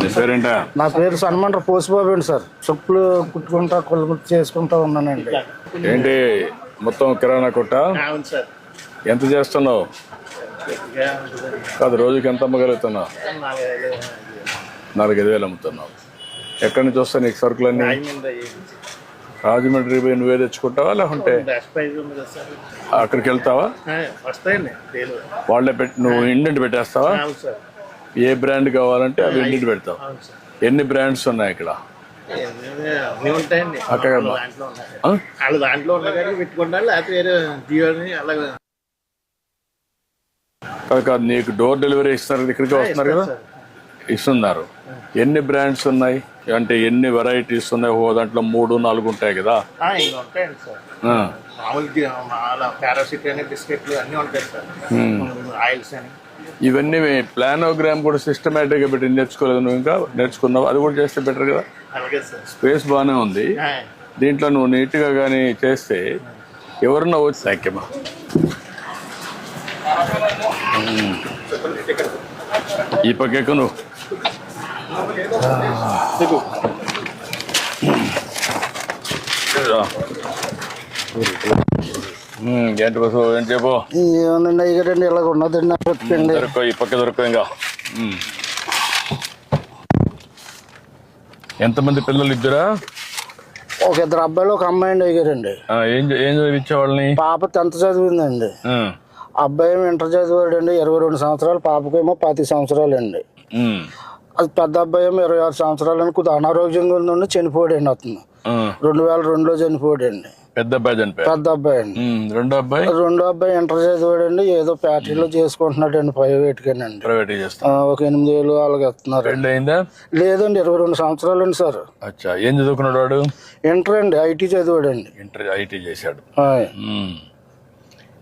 నీ పేరేంటా? నా పేరు సన్మండ్ర పోసిబాబు అండి సార్. చెప్పులు కుట్టుకుంటా కొలుగు చేసుకుంటా ఉన్నానండి. ఏంటి? మొత్తం కిరాణా కొట్ట? అవును సార్. ఎంత చేస్తున్నావు? కాదు రోజుకి ఎంత అమ్మగలుగుతున్నావు? నాలుగైదు వేలు. అమ్ముతున్నావు. ఎక్కడి నుంచి వస్తాయి నీకు సరుకులన్నీ? రాజమండ్రి పోయి నువ్వే తెచ్చుకుంటావా లేకుంటే అక్కడికి వెళ్తావా? వాళ్ళే పెట్టి నువ్వు ఇండెంట్ పెట్టేస్తావా? ఏ బ్రాండ్ కావాలంటే అవి ఇండెంట్ పెడతావు. ఎన్ని బ్రాండ్స్ ఉన్నాయి ఇక్కడ? అక్కడ దాంట్లో పెట్టుకుంటారు కాదు నీకు డోర్ డెలివరీ ఇస్తున్నారు ఇక్కడికి వస్తున్నారు కదా? ఇస్తున్నారు. ఎన్ని బ్రాండ్స్ ఉన్నాయి? అంటే ఎన్ని వెరైటీస్ ఉన్నాయి? ఓ దాంట్లో మూడు నాలుగు ఉంటాయి కదా. ఉంటాయండి సార్. మామూలు పారాసిట్ అని బిస్కెట్లు అన్నీ ఉంటాయి సార్. ఆయిల్స్ అని. ఇవన్నీ ప్లానోగ్రామ్ కూడా సిస్టమేటిక్గా పెట్టి నేర్చుకోలేదు నువ్వు ఇంకా? నేర్చుకున్నావు? అది కూడా చేస్తే బెటర్ కదా. స్పేస్ బాగానే ఉంది. దీంట్లో నువ్వు నీట్గా కానీ చేస్తే ఎవరన్నా వచ్చి థ్యాంక్ ఈ పక్కకు నువ్వు? ఉమ్, ఏంటి బస్సు ఏం చెప్పు ఏముందండి అయ్యారండి ఇలాగ ఉన్నదండి బతికండి దొరకో ఈ పక్క దొరకో ఇంకా. ఎంతమంది పిల్లలు ఇద్దరా? ఒక ఇద్దరు అబ్బాయిలు ఒక అమ్మాయి అండి అయ్యారండి ఏం ఏం చదివించే వాళ్ళని పాప టెన్త్ చదివిందండి. అబ్బాయి ఏమో ఇంటర్ చదివాడండి ఇరవై రెండు సంవత్సరాలు. పాపకేమో పాతి సంవత్సరాలు అండి అది పెద్ద అబ్బాయి ఇరవై ఆరు సంవత్సరాలు అని కొద్దిగా అనారోగ్యంగా ఉందండి చనిపోయాడండి అతను. రెండు వేల రెండులో చనిపోయాడండి. పెద్ద అబ్బాయి చనిపోయాడు. పెద్ద అబ్బాయి అండి. రెండో అబ్బాయి? రెండో అబ్బాయి ఇంటర్ చదివాడండి ఏదో ఫ్యాక్టరీలో చేసుకుంటున్నాడండి ప్రైవేట్గానండి. ప్రైవేట్ చేస్తా ఆ, ఒక ఎనిమిది వేలు అలాగే ఇస్తున్నారు అయిందా లేదండి ఇరవై రెండు సంవత్సరాలు అండి సార్. అచ్చా ఏం చదువుకున్నాడు వాడు? ఇంటర్ అండి ఐటీ చదివాడండి. ఇంటర్ ఐటీ చేశాడు.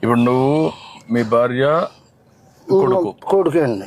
ఇప్పుడు నువ్వు మీ భార్య కొడుకు? కొడుకు అండి.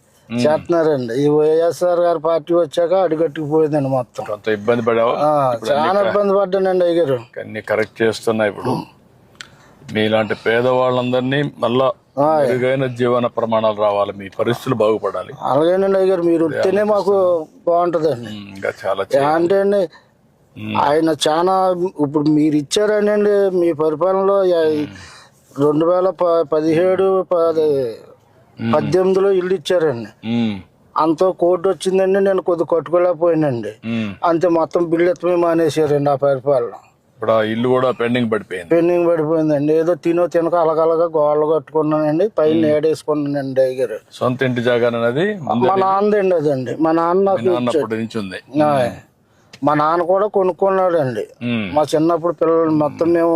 చేస్తున్నారండి. ఈ వైఎస్ఆర్ గారి పార్టీ వచ్చాక అడుగట్టుకుపోయిందండి మొత్తం. కొంత ఇబ్బంది పడావా? చాలా ఇబ్బంది పడ్డానండి అయ్యారు అన్ని కరెక్ట్ చేస్తున్నా ఇప్పుడు. మీలాంటి పేదవాళ్ళందరినీ మళ్ళా మెరుగైన జీవన ప్రమాణాలు రావాలి. మీ పరిస్థితులు బాగుపడాలి. అలాగేనండి అయ్యారు మీరు వస్తేనే మాకు బాగుంటుందండి. ఇంకా చాలా అంటే అండి ఆయన చాలా ఇప్పుడు మీరు ఇచ్చారనండి మీ పరిపాలనలో రెండు వేల పదిహేడు పది పద్దెనిమిదిలో ఇల్లు ఇచ్చారండి. అంత కోర్టు వచ్చిందండి నేను కొద్ది కట్టుకోలేకపోయానండి. అంతే మొత్తం బిల్లు ఎత్తమే మానేశారండి ఆ పరిపాలన. ఇప్పుడు ఆ ఇల్లు కూడా పెండింగ్ పడిపోయింది. పెండింగ్ పడిపోయిందండి. ఏదో తినో తినక అలగలగా గోడలు కట్టుకున్నానండి పైన ఏడేసుకున్నానండి అయ్యారు సొంత ఇంటి జాగానది ముందు మా నాన్నదండి అదండి. మా నాన్న అప్పటి నుంచి ఉంది. మా నాన్న కూడా కొనుక్కున్నాడండి. మా చిన్నప్పుడు పిల్లలు మొత్తం మేము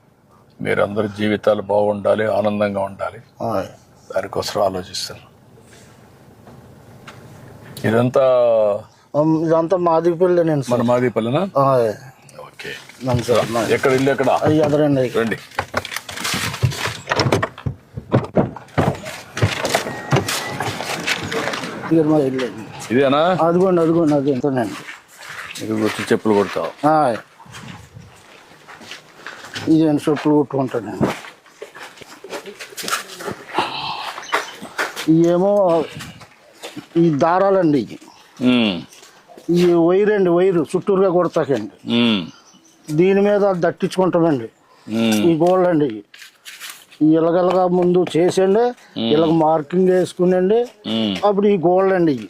మీరందరి జీవితాలు బాగుండాలి ఆనందంగా ఉండాలి. దానికోసం ఆలోచిస్తాను ఇదంతా ఇదంతా మాదిరి పెళ్ళి నేను మన మాది పల్లెనా ఆయ్. ఓకే. ఎక్కడ ఇల్లు ఎక్కడ? రండి. ఇదేనా? అదిగోండి అదిగోండి అది ఎంతనండి ఇది వచ్చి చెప్పులు కొడతావు. ఆయ్. ఇదేంటి చెప్పులు కుట్టుకుంటానండి ఇవేమో ఈ దారాలండి ఇవి ఈ వైర్ అండి వైరు చుట్టూరుగా కొడతాకండి. దీని మీద దట్టించుకుంటామండి. ఈ గోల్డ్ అండి. ఈ ఇలగలగా ముందు చేసండి ఇలాగ మార్కింగ్ వేసుకునండి. అప్పుడు ఈ గోల్డ్ అండి ఇవి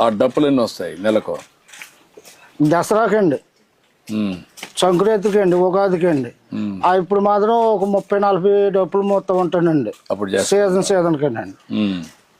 ఆ డప్పులు ఎన్ని వస్తాయి నెలకు? దసరాకండి. సంక్రాంతికి అండి ఉగాదికి అండి. ఆ, ఇప్పుడు మాత్రం ఒక ముప్పై నలభై డబ్బులు మొత్తం ఉంటానండి. అప్పుడు సీజన్ సీజన్ కండి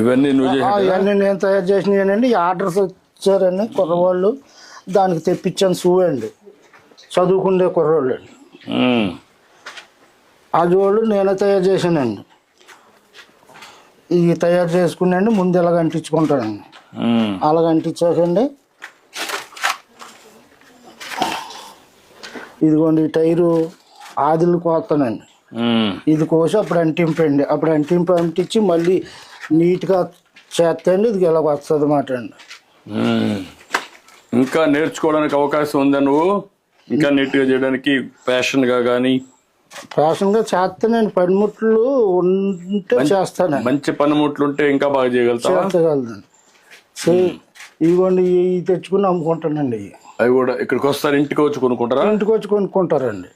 ఇవన్నీ నువ్వు ఇవన్నీ నేను తయారు చేసినానండి ఈ ఆర్డర్స్ వచ్చారండి కుర్రవాళ్ళు. దానికి తెప్పించాను షూ అండి చదువుకునే కుర్రోళ్ళు. అండి ఆ జోళ్ళు నేనే తయారు చేశానండి. ఇవి తయారు చేసుకున్నాండి ముందు ఇలాగ అంటించుకుంటానండి. అలాగ అంటించాకండి ఇదిగోండి టైరు ఆదిలు కోస్తానండి ఇది కోసి అప్పుడు అంటింపండి. అప్పుడు అంటింపు అంటించి మళ్ళీ నీట్గా చేస్తండి. ఇది ఇలా వస్తుంది అన్నమాట అండి. ఇంకా నేర్చుకోవడానికి అవకాశం ఉందా నువ్వు? ఇంకా నీట్గా చేయడానికి ప్యాషన్గా కానీ ఫ్యాషన్గా చేస్తానండి. పనిముట్లు ఉంటే చేస్తానండి మంచి పనిముట్లు ఉంటే ఇంకా బాగా చేయగలుగుతావా? చేస్తగలదండి చే ఇదిగోండి ఇవి తెచ్చుకుని అమ్ముకుంటానండి. అవి కూడా ఇక్కడికి వస్తారు. ఇంటికి వచ్చి కొనుక్కుంటారా? ఇంటికి వచ్చి కొనుక్కుంటారండి.